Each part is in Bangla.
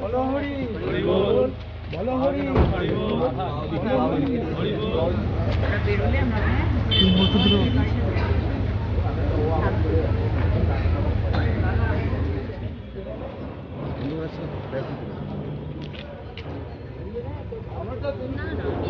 বলো হরি বলো হরি আমরা তো না না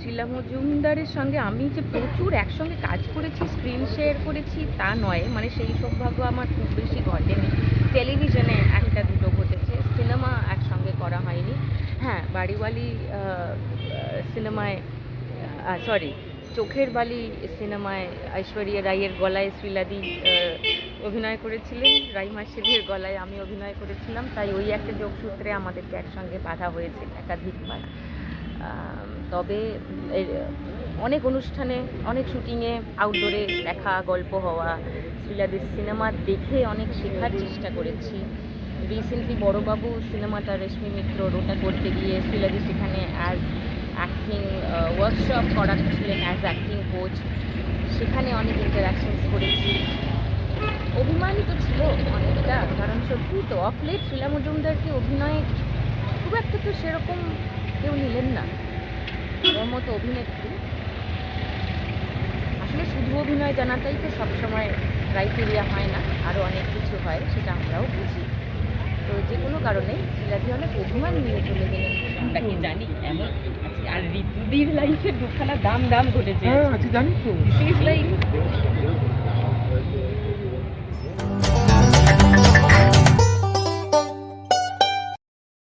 শিলা মজুমদারের সঙ্গে আমি যে প্রচুর একসঙ্গে কাজ করেছি স্ক্রিন শেয়ার করেছি, তা নয়। মানে সেই সৌভাগ্য আমার খুব বেশি ঘটেনি। টেলিভিশনে একটা দুটো ঘটেছে, সিনেমা একসঙ্গে করা হয়নি। হ্যাঁ বাড়িওয়ালি সিনেমায় সরি চোখের বালি সিনেমায় ঐশ্বরিয়া রাইয়ের গলায় শ্রীলাদি অভিনয় করেছিলেন রাইমা সেনের গলায় আমি অভিনয় করেছিলাম, তাই ওই একটা যোগসূত্রে আমাদেরকে একসঙ্গে বাধা হয়েছে একাধিকবার। তবে অনেক অনুষ্ঠানে, অনেক শুটিংয়ে আউটডোরে দেখা, গল্প হওয়া, শ্রীলাদির সিনেমা দেখে অনেক শেখার চেষ্টা করেছি। রিসেন্টলি বড়বাবু সিনেমাটা রেশমি মিত্র ওটা করতে গিয়ে শ্রীলাদি সেখানে অ্যাজ অ্যাক্টিং ওয়ার্কশপ করাচ্ছিলেন অ্যাজ অ্যাক্টিং কোচ সেখানে অনেক ইন্টারাকশনস করেছি। অভিমানিত ছিল অনেকটা কারণ সত্যি তো অফ লেট শিলা মজুমদারকে অভিনয়ে খুব একটা তো সেরকম কেউ নিলেন না। ওর মতো অভিনেত্রী। আসলে শুধু অভিনয় জানাটাই তো সবসময় ক্রাইটেরিয়া হয় না আরও অনেক কিছু হয় সেটা আমরাও বুঝি। তো যে কোনো কারণে শিলাদি অনেক অভিমান নিয়ে চলে গেলেন। আমরা কি জানি এমন আর ঋতুদির লাইফে দুখানা দাম দাম ঘটেছে। হ্যাঁ আচ্ছা জানি তো।